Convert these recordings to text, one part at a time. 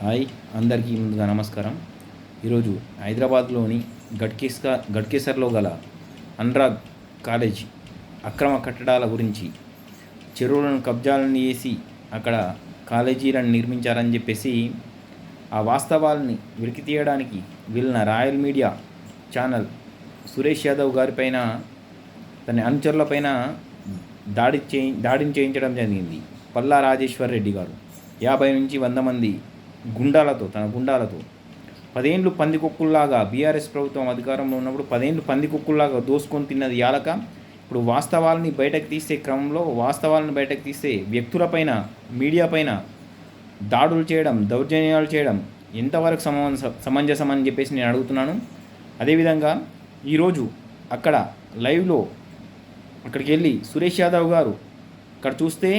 Hi అందరికీ ముందుగా నమస్కారం. ఈరోజు హైదరాబాద్లోని గట్కేస్కా గట్కేసర్లో గల అనురాగ్ కాలేజ్ అక్రమ కట్టడాల గురించి చెరువులను కబ్జాలను చేసి అక్కడ కాలేజీలను నిర్మించారని చెప్పేసి ఆ వాస్తవాలని వెలికి తీయడానికి వెళ్ళిన royal media channel Suresh Yadav గారిపైన తన అనుచరులపైన దాడి చే దాడిని చేయించడం జరిగింది. పల్లా రాజేశ్వర్ రెడ్డి గారు. యాభై నుంచి వంద మంది గుండాలతో తన గుండాలతో. పదేండ్లు పందికొక్కుల్లాగా బీఆర్ఎస్ ప్రభుత్వం అధికారంలో ఉన్నప్పుడు పదేండ్లు పందికొక్కుల్లాగా దోసుకొని తిన్నది యాలక. ఇప్పుడు వాస్తవాలని బయటకు తీసే క్రమంలో వాస్తవాలను బయటకు తీసే వ్యక్తులపైన మీడియా పైన దాడులు చేయడం దౌర్జన్యాలు చేయడం ఎంతవరకు సమంజ సమంజసం అని చెప్పేసి నేను అడుగుతున్నాను. అదేవిధంగా ఈరోజు అక్కడ లైవ్లో అక్కడికి వెళ్ళి సురేష్ యాదవ్ గారు అక్కడ చూస్తే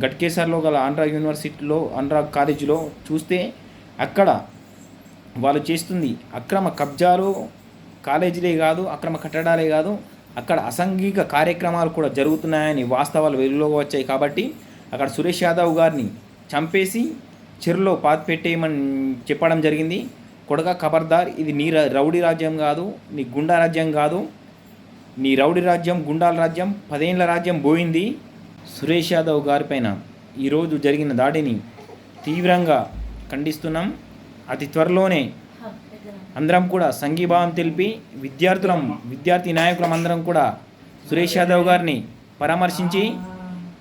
గట్కేసర్లో గల ఆంధ్ర యూనివర్సిటీలో ఆంధ్ర కాలేజీలో చూస్తే అక్కడ వాళ్ళు చేస్తుంది అక్రమ కబ్జాలు. కాలేజీలే కాదు అక్రమ కట్టడాలే కాదు అక్కడ అసాంఘిక కార్యక్రమాలు కూడా జరుగుతున్నాయని వాస్తవాలు వెలుగులోకి వచ్చాయి కాబట్టి అక్కడ సురేష్ యాదవ్ గారిని చంపేసి చెరులో పాతి పెట్టేయమని చెప్పడం జరిగింది. కొడక ఖబర్దార్ ఇది నీ రౌడీ రాజ్యం కాదు నీ గుండా రాజ్యం కాదు. నీ రౌడీ రాజ్యం గుండాల రాజ్యం పదేళ్ళ రాజ్యం పోయింది. సురేష్ యాదవ్ గారిపైన ఈరోజు జరిగిన దాడిని తీవ్రంగా ఖండిస్తున్నాం. అతి త్వరలోనే అందరం కూడా సంఘీభావం తెలిపి విద్యార్థులం విద్యార్థి నాయకులం అందరం కూడా సురేష్ యాదవ్ గారిని పరామర్శించి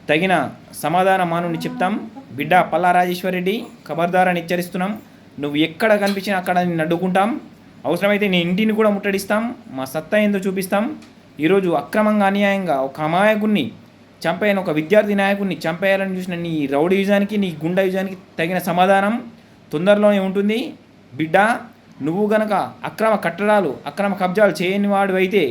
తగిన సమాధాన మానుని చెప్తాం. బిడ్డ పల్లా రాజేశ్వర్ రెడ్డి ఖబర్దారని హెచ్చరిస్తున్నాం. నువ్వు ఎక్కడ కనిపించినా అక్కడ నిన్ను అడ్డుకుంటాం. అవసరమైతే నీ ఇంటిని కూడా ముట్టడిస్తాం. మా సత్తా ఏందో చూపిస్తాం. ఈరోజు అక్రమంగా అన్యాయంగా ఒక అమాయకుణ్ణి చంపేయని ఒక విద్యార్థి నాయకుడిని చంపేయాలని చూసిన నీ రౌడీ యుజానికి నీ గుండా యుజానికి తగిన సమాధానం తొందరలోనే ఉంటుంది. బిడ్డ నువ్వు గనక అక్రమ కట్టడాలు అక్రమ కబ్జాలు చేయని వాడు అయితే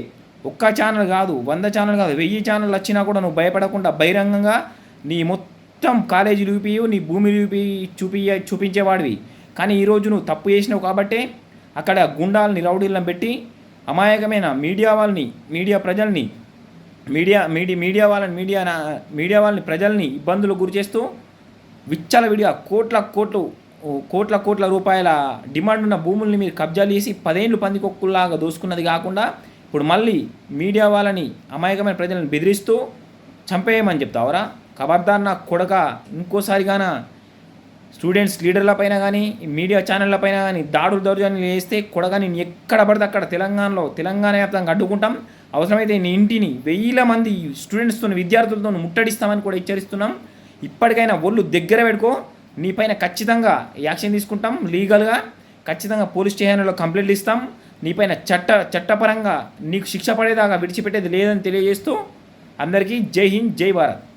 ఒక్క ఛానల్ కాదు వంద ఛానల్ కాదు వెయ్యి ఛానల్ వచ్చినా కూడా నువ్వు భయపడకుండా బహిరంగంగా నీ మొత్తం కాలేజీ చూపి నీ భూమి చూపి చూపి చూపించేవాడివి. కానీ ఈరోజు నువ్వు తప్పు చేసినావు కాబట్టే అక్కడ గుండాలని రౌడీలను పెట్టి అమాయకమైన మీడియా వాళ్ళని మీడియా ప్రజల్ని మీడియా మీడియా మీడియా వాళ్ళని మీడియా మీడియా వాళ్ళని ప్రజల్ని ఇబ్బందులు గురి చేస్తూ విచ్చల విడిగా కోట్ల కోట్లు కోట్ల కోట్ల రూపాయల డిమాండ్ ఉన్న భూముల్ని మీరు కబ్జాలు చేసి పదేళ్ళు పందికొక్కుల్లాగా దోసుకున్నది కాకుండా ఇప్పుడు మళ్ళీ మీడియా వాళ్ళని అమాయకమైన ప్రజలను బెదిరిస్తూ చంపేయమని చెప్తావరా? ఖబర్దార్ నా కొడక ఇంకోసారిగాన? స్టూడెంట్స్ లీడర్లపైన కానీ మీడియా ఛానళ్ళ పైన కానీ దాడులు దౌర్జన్యాలు చేస్తే కొడగా నేను ఎక్కడ పడితే అక్కడ తెలంగాణలో తెలంగాణ వ్యాప్తంగా అడ్డుకుంటాం. అవసరమైతే నీ ఇంటిని వెయ్యిల మంది స్టూడెంట్స్తో విద్యార్థులతో ముట్టడిస్తామని కూడా హెచ్చరిస్తున్నాం. ఇప్పటికైనా ఒళ్ళు దగ్గర పెట్టుకో. నీ పైన ఖచ్చితంగా యాక్షన్ తీసుకుంటాం లీగల్గా. ఖచ్చితంగా పోలీస్ స్టేషన్లో కంప్లైంట్ ఇస్తాం. నీపైన చట్ట చట్టపరంగా నీకు శిక్ష పడేదాకా విడిచిపెట్టేది లేదని తెలియజేస్తూ అందరికీ జై హింద్ జై భారత్.